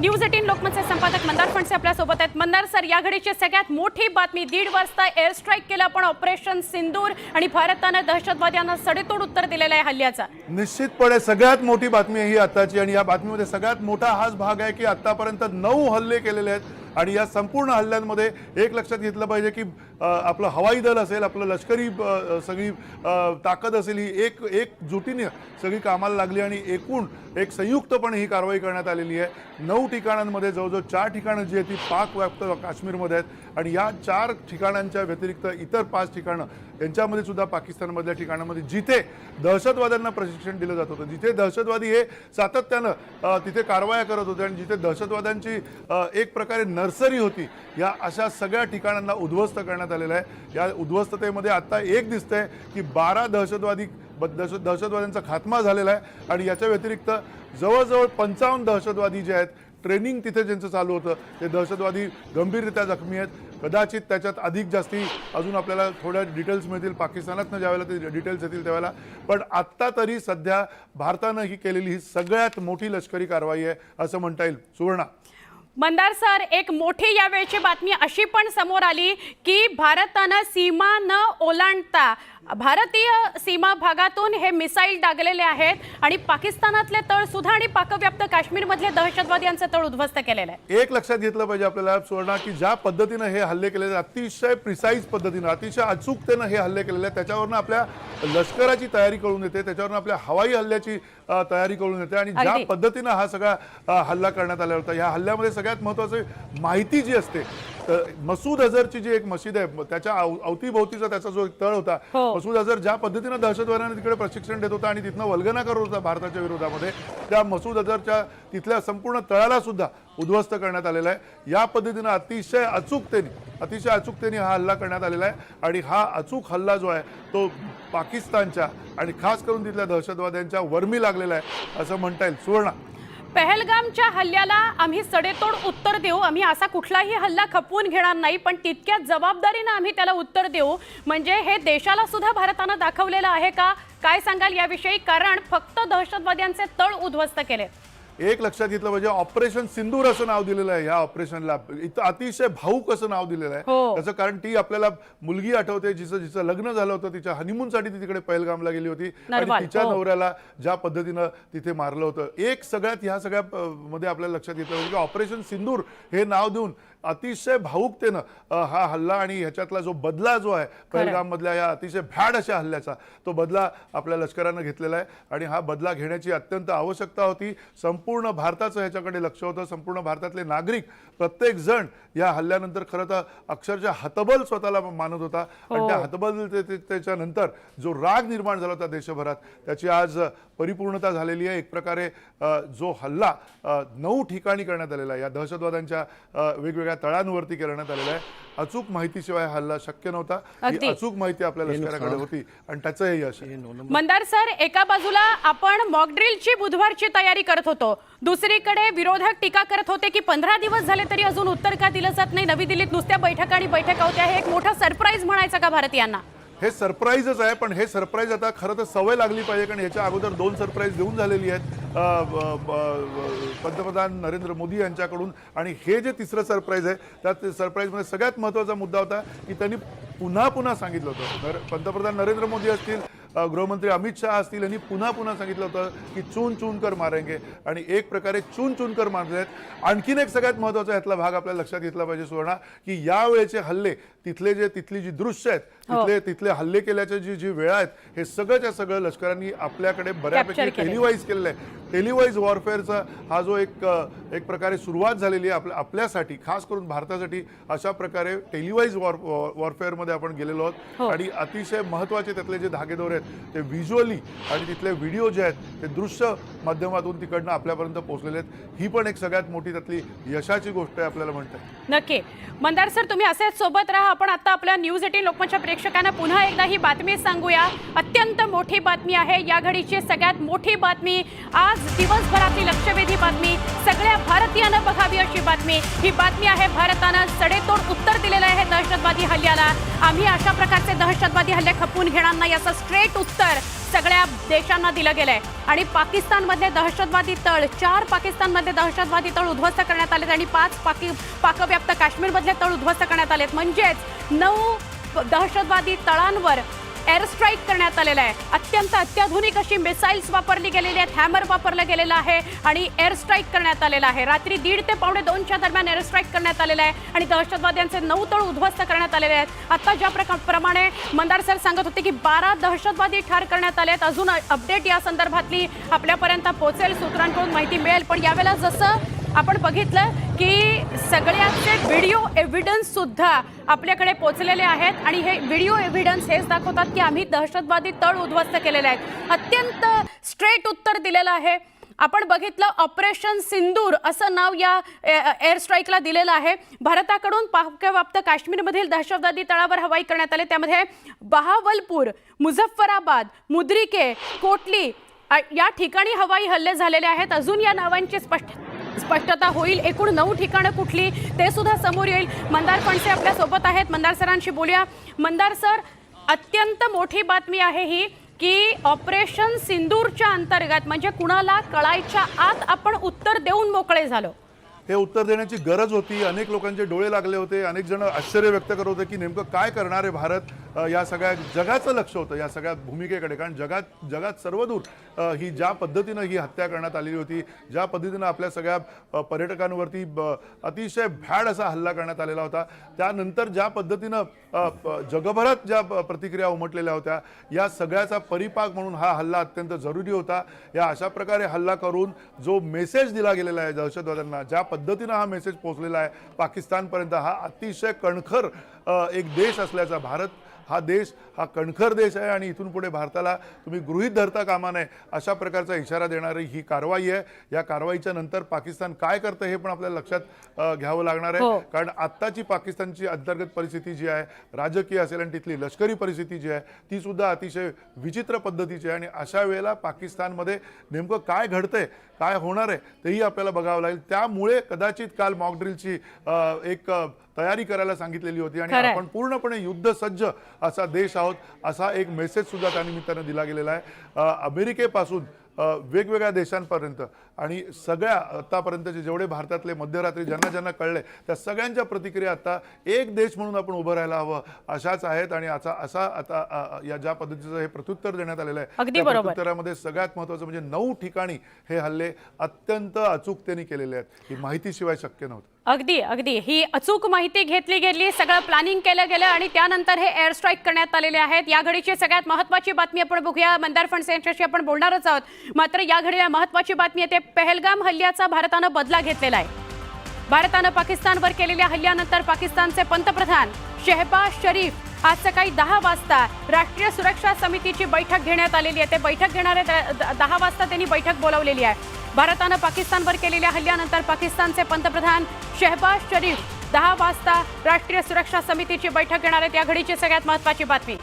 News eighteen लोकमतचे संपादक मंदार फणसे आपल्यासोबत आहेत. मंदार सर या घडीची सगळ्यात मोठी बातमी दीड वाजता एअर स्ट्राईक केलं पण ऑपरेशन सिंदूर आणि भारतानं दहशतवाद्यांना सडेतोड उत्तर दिलेलं आहे हल्ल्याचा. निश्चितपणे सगळ्यात मोठी बातमी आहे ही आताची आणि या बातमीमध्ये सगळ्यात मोठा हाच भाग आहे की आतापर्यंत नऊ हल्ले केलेले आहेत आणि या संपूर्ण हल्ल्यांमध्ये एक लक्षात घेतलं पाहिजे की आपलं हवाई दल असेल आपलं लष्करी सगळी ताकद असेल ही एक एकजुटीने सगळी कामाला लागली आणि एकूण एक संयुक्तपणे ही कारवाई करण्यात आलेली आहे. नऊ ठिकाणांमध्ये जवळजवळ चार ठिकाणं जी आहेत ती पाक व्याप्त काश्मीरमध्ये आहेत. आणि या चार ठिकाणांच्या व्यतिरिक्त इतर पाच ठिकाणं यांच्यामध्ये सुद्धा पाकिस्तानमधल्या ठिकाणामध्ये जिथे दहशतवाद्यांना प्रशिक्षण दिलं जात होतं. जिथे दहशतवादी हे सातत्यानं तिथे कारवाया करत होते आणि जिथे दहशतवाद्यांची एक प्रकारे नर्सरी होती या अशा सगळ्या ठिकाणांना उद्ध्वस्त करण्यात आलेलं आहे. या उद्ध्वस्ततेमध्ये आता एक दिसतंय की बारा दहशतवादी ब- दहशत दहशतवाद्यांचा खात्मा झालेला आहे आणि याच्या व्यतिरिक्त जवळजवळ पंचावन्न दहशतवादी जे आहेत ट्रेनिंग तिथे ज्यांचं चालू होतं ते दहशतवादी गंभीररित्या जखमी आहेत. कदाचित त्याच्यात अधिक जास्ती अजून आपल्याला थोड्या डिटेल्स मिळतील. पाकिस्तानातनं ज्यावेळेला ते डिटेल्स येतील त्यावेळेला. पण आत्ता तरी सध्या भारतानं ही केलेली ही सगळ्यात मोठी लष्करी कारवाई आहे असं म्हणता येईल. सुवर्णा. मंदार सर एक मोठी यावेळची बातमी अशी पण समोर आली की भारतानं सीमा न ओलांडता भारतीय सीमा भागातून हे मिसाईल डागलेले आहेत आणि पाकिस्तानातले तळ सुद्धा आणि पाकव्याप्त काश्मीरमधले दहशतवाद्यांचे तळ उद्ध्वस्त केलेले आहे एक लक्षात घेतलं पाहिजे आपल्याला सुवर्णा की ज्या पद्धतीनं हे हल्ले केलेले अतिशय प्रिसाईज पद्धतीनं अतिशय अचूकतेनं हे हल्ले केलेले आहेत त्याच्यावरनं आपल्या लष्कराची तयारी कळून येते त्याच्यावरनं आपल्या हवाई हल्ल्याची तयारी कळून येते आणि ज्या. पद्धतीनं हा सगळा हल्ला करण्यात आला होता या हल्ल्यामध्ये सगळ्यात महत्वाची माहिती जी असते तर मसूद अझरची जी एक मशीद आहे त्याच्या अव- अवतीभोवतीचा त्याचा जो एक तळ होता हो. मसूद अझर ज्या पद्धतीनं दहशतवाद्यांना तिकडे प्रशिक्षण देत होता आणि तिथनं वल्गना करत होता भारताच्या विरोधामध्ये त्या मसूद अझरच्या तिथल्या संपूर्ण तळाला सुद्धा उद्ध्वस्त करण्यात आलेला आहे. या पद्धतीनं अतिशय अचूकतेने अतिशय अचूकतेने हा हल्ला करण्यात आलेला आहे आणि हा अचूक हल्ला जो आहे तो पाकिस्तानच्या आणि खास करून तिथल्या दहशतवाद्यांच्या वर्मी लागलेला आहे असं म्हणता येईल. सुवर्णा. पहलगामच्या हल्ल्याला आम्ही सडेतोड उत्तर देऊ. आम्ही असा कुठलाही हल्ला खपवून घेणार नाही पण तितक्या जबाबदारीनं आम्ही त्याला उत्तर देऊ. म्हणजे हे देशाला सुद्धा भारतानं दाखवलेलं आहे का? काय सांगाल याविषयी? कारण फक्त दहशतवाद्यांचे तळ उद्ध्वस्त केले. एक लक्षात घेतलं पाहिजे ऑपरेशन सिंदूर असं नाव दिलेलं आहे या ऑपरेशनला. इथं अतिशय भाऊक असं नाव दिलेलं आहे. हो. त्याचं कारण ती आपल्याला मुलगी आठवते जिचं जिचं लग्न झालं होतं तिच्या हनीमूनसाठी ती तिकडे पहलगामला गेली होती. आणि तिच्या हो. नवऱ्याला ज्या पद्धतीनं तिथे मारलं होतं. एक सगळ्यात ह्या सगळ्या मध्ये आपल्याला लक्षात घेतलं पाहिजे की ऑपरेशन सिंदूर हे नाव देऊन अतिशय भाऊकतेनं हा हल्ला आणि ह्याच्यातला जो बदला जो आहे पहलगाम मधल्या या अतिशय भॅड अशा हल्ल्याचा तो बदला आपल्या लष्करानं घेतलेला आहे आणि हा बदला घेण्याची अत्यंत आवश्यकता होती. संपूर्ण भारताचं ह्याच्याकडे लक्ष होतं. संपूर्ण भारतातले नागरिक प्रत्येक जण या हल्ल्यानंतर खरं तर अक्षरशः हतबल स्वतःला मानत होता. आणि त्या हतबलतेच्या नंतर जो राग निर्माण झाला होता देशभरात त्याची आज परिपूर्णता झालेली आहे. एक प्रकारे जो हल्ला नऊ ठिकाणी करण्यात आलेला आहे. या दहशतवाद्यांच्या अ, वेगवेगळ्या तळांवरती करण्यात आलेला आहे. अचूक माहितीशिवाय हल्ला शक्य नव्हता. ही अगदी. अचूक माहिती आपल्या लष्कराकडे होती आणि त्याचं हे यश आहे मंदार सर एका बाजूला आपण मॉकड्रिलची बुधवारची तयारी करत होतो. दुसरीकडे विरोधक टीका करत होते की पंधरा दिवस झाले तरी अजून उत्तर का दिलं जात नाही. नवी दिल्लीत नुसत्या बैठका आणि बैठका होत्या. हे एक मोठं सरप्राईज म्हणायचं का भारतीयांना? हे सरप्राईजच आहे पण हे सरप्राईज आता खरं तर सवय लागली पाहिजे कारण ह्याच्या अगोदर दोन सरप्राईज देऊन झालेली आहेत. पंतप्रधान नरेंद्र मोदी यांच्याकडून. आणि हे जे तिसरं सरप्राईज आहे त्यात सरप्राईजमध्ये सगळ्यात महत्त्वाचा मुद्दा होता की त्यांनी पुन्हा पुन्हा सांगितलं होतं. तर पंतप्रधान नरेंद्र मोदी असतील गृहमंत्री अमित शहा असतील यांनी पुन्हा पुन्हा सांगितलं होतं की चून चून कर मारेंगे. आणि एक प्रकारे चून चून कर मारले आहेत आणखीन एक सगळ्यात महत्त्वाचा यातला भाग आपल्याला लक्षात घेतला पाहिजे सुवर्णा की यावेळेचे हल्ले तिथले जे तिथली जी दृश्य आहेत तिथले तिथले हल्ले केल्याच्या जी जी वेळा आहेत हे सगळंच्या सगळं लष्करांनी आपल्याकडे बऱ्यापैकी. टेलिवाईज केलेलं आहे. टेलिवाईज वॉरफेअरचा हा जो एक एक प्रकारे सुरुवात झालेली आहे आपल्या आपल्यासाठी खास करून भारतासाठी अशा प्रकारे टेलिवाईज वॉर वॉरफेअरमध्ये आपण गेलेलो हो. आहोत आणि अतिशय महत्त्वाचे त्यातले जे धागेदोरे आहेत ते व्हिज्युअली आणि तिथले व्हिडिओ जे आहेत ते दृश्य माध्यमातून तिकडनं आपल्यापर्यंत पोहोचलेले आहेत. ही पण एक सगळ्यात मोठी त्यातली यशाची गोष्ट आहे आपल्याला म्हणतात नक्की. मंदार सर तुम्ही असेच सोबत राहा. आपण आता आपल्या न्यूज एटीन लोकमतच्या प्रेक्षकांना पुन्हा एकदा ही बातमी सांगूया. अत्यंत मोठी बातमी आहे. या घडीची सगळ्यात मोठी बातमी आज दिवसभरातली लक्षवेधी बातमी. सगळ्या भारतीयांना बघावी अशी बातमी. ही बातमी आहे भारतानं सडेतोड उत्तर दिलेलं आहे दहशतवादी हल्ल्याला. आम्ही अशा प्रकारचे दहशतवादी हल्ले खपवून घेणार नाही असं स्ट्रेट उत्तर सगळ्या देशांना दिलं गेलंय. आणि पाकिस्तानमधले दहशतवादी तळ चार पाकिस्तानमध्ये दहशतवादी तळ उद्ध्वस्त करण्यात आलेत आणि पाच पाकी पाकव्याप्त काश्मीरमधले तळ उद्ध्वस्त करण्यात आलेत. म्हणजेच नऊ दहशतवादी तळांवर एअर स्ट्राईक करण्यात आलेला आहे. अत्यंत अत्याधुनिक अशी मिसाईल्स वापरली गेलेली आहेत. हॅमर वापरलं गेलेलं आहे आणि एअर स्ट्राईक करण्यात आलेलं आहे. रात्री दीड ते पावणे दोनच्या दरम्यान एअर स्ट्राईक करण्यात आलेलं आहे आणि दहशतवाद्यांचे नऊ तळ उद्ध्वस्त करण्यात आलेले आहेत. आता ज्या प्रका प्रमाणे मंदार सर सांगत होते की बारा दहशतवादी ठार करण्यात आले आहेत. अजून अपडेट या संदर्भातली आपल्यापर्यंत पोहोचेल. सूत्रांकडून माहिती मिळेल. पण यावेळेला जसं आपण बघितलं की सगळ्याचे व्हिडिओ एव्हिडन्ससुद्धा आपल्याकडे पोचलेले आहेत आणि हे व्हिडिओ एव्हिडन्स हेच दाखवतात की आम्ही दहशतवादी तळ उद्ध्वस्त केलेले आहेत. अत्यंत स्ट्रेट उत्तर दिलेलं आहे. आपण बघितलं ऑपरेशन सिंदूर असं नाव या एअर स्ट्राईकला दिलेलं आहे. भारताकडून पाकव्याप्त काश्मीरमधील दहशतवादी तळावर हवाई करण्यात आले. त्यामध्ये बहावलपूर मुझफ्फराबाद मुद्रिके कोटली या ठिकाणी हवाई हल्ले झालेले आहेत. अजून या नावांची स्पष्ट स्पष्टता होईल. एकूण नऊ ठिकाणं कुठली ते सुद्धा समोर येईल. मंदार फणसे आपल्यासोबत आहेत. मंदार सरांशी बोलूया. मंदार सर अत्यंत मोठी बातमी आहे ही की ऑपरेशन सिंदूरच्या अंतर्गत म्हणजे कुणाला कळायच्या आत आपण उत्तर देऊन मोकळे झालो. हे उत्तर देण्याची गरज होती. अनेक लोकांचे डोळे लागले होते. अनेक जण आश्चर्य व्यक्त करत होते की नेमकं काय करणार आहे भारत? या सगळ्या जगाचं लक्ष होतं या सगळ्या भूमिकेकडे. कारण जगात जगात सर्वदूर ही ज्या पद्धतीनं ही हत्या करण्यात आलेली होती ज्या पद्धतीनं आपल्या सगळ्या पर्यटकांवरती ब- अतिशय भॅड असा हल्ला करण्यात आलेला होता. त्यानंतर ज्या पद्धतीनं जगभरात ज्या प्रतिक्रिया उमटलेल्या होत्या या सगळ्याचा परिपाक म्हणून हा हल्ला अत्यंत जरुरी होता. या अशा प्रकारे हल्ला करून जो मेसेज दिला गेलेला आहे दहशतवाद्यांना ज्या पद्धतीनं हा मेसेज पोहोचलेला आहे पाकिस्तानपर्यंत हा अतिशय कणखर एक देश असल्याचा भारत हा देश हा कणखर देश आहे आणि इथून पुढे भारताला तुम्ही गृहीत धरता कामा नये अशा प्रकारचा इशारा देणारी ही कारवाई आहे. या कारवाईच्या नंतर पाकिस्तान काय करतं हे पण आपल्याला लक्षात घ्यावं लागणार हो. आहे कारण आत्ताची पाकिस्तानची अंतर्गत परिस्थिती जी आहे राजकीय असेल आणि तिथली लष्करी परिस्थिती जी आहे ती सुद्धा अतिशय विचित्र पद्धतीची आहे. आणि अशा वेळेला पाकिस्तानमध्ये नेमकं काय घडतंय काय होणार आहे तेही आपल्याला बघावं लागेल. त्यामुळे कदाचित काल मॉकड्रिलची एक तयारी करायला सांगितलेली होती आणि. आपण पूर्णपणे युद्ध सज्ज असा देश आहोत असा एक मेसेज सुद्धा त्या निमित्तानं दिला गेलेला आहे अमेरिकेपासून वेगवेगळ्या देशांपर्यंत आणि सगळ्या आतापर्यंतचे जेवढे भारतातले मध्यरात्री ज्यांना ज्यांना कळले त्या सगळ्यांच्या प्रतिक्रिया आता एक देश म्हणून आपण उभं राहायला हवं अशाच आहेत आणि असा असा आता या ज्या पद्धतीचं हे प्रत्युत्तर देण्यात आलेलं आहे. प्रत्युत्तरामध्ये सगळ्यात महत्त्वाचं म्हणजे नऊ ठिकाणी हे हल्ले अत्यंत अचूकतेने केलेले आहेत ही माहितीशिवाय शक्य नव्हतं अगदी अगदी. ही अचूक माहिती घेतली गेली सगळं प्लॅनिंग केलं गेलं आणि त्यानंतर हे एअर स्ट्राईक करण्यात आलेले आहेत. या घडीची सगळ्यात महत्वाची बातमी आपण बघूया. मंदार फणसे यांच्याशी आपण बोलणारच आहोत. मात्र या घडीला महत्वाची बातमी येते. पहलगाम हल्ल्याचा भारतानं बदला घेतलेला आहे. भारतानं पाकिस्तानवर केलेल्या हल्ल्यानंतर पाकिस्तानचे पंतप्रधान शेहबाज शरीफ आज सकाळी दहा वाजता राष्ट्रीय सुरक्षा समितीची बैठक घेण्यात आलेली आहे. ते बैठक घेणारे द- द- दहा वाजता त्यांनी बैठक बोलावलेली आहे. भारतानं पाकिस्तानवर केलेल्या हल्ल्यानंतर पाकिस्तानचे पंतप्रधान शेहबाज शरीफ दहा वाजता राष्ट्रीय सुरक्षा समितीची बैठक घेणार आहेत. या घडीची सगळ्यात महत्वाची बातमी.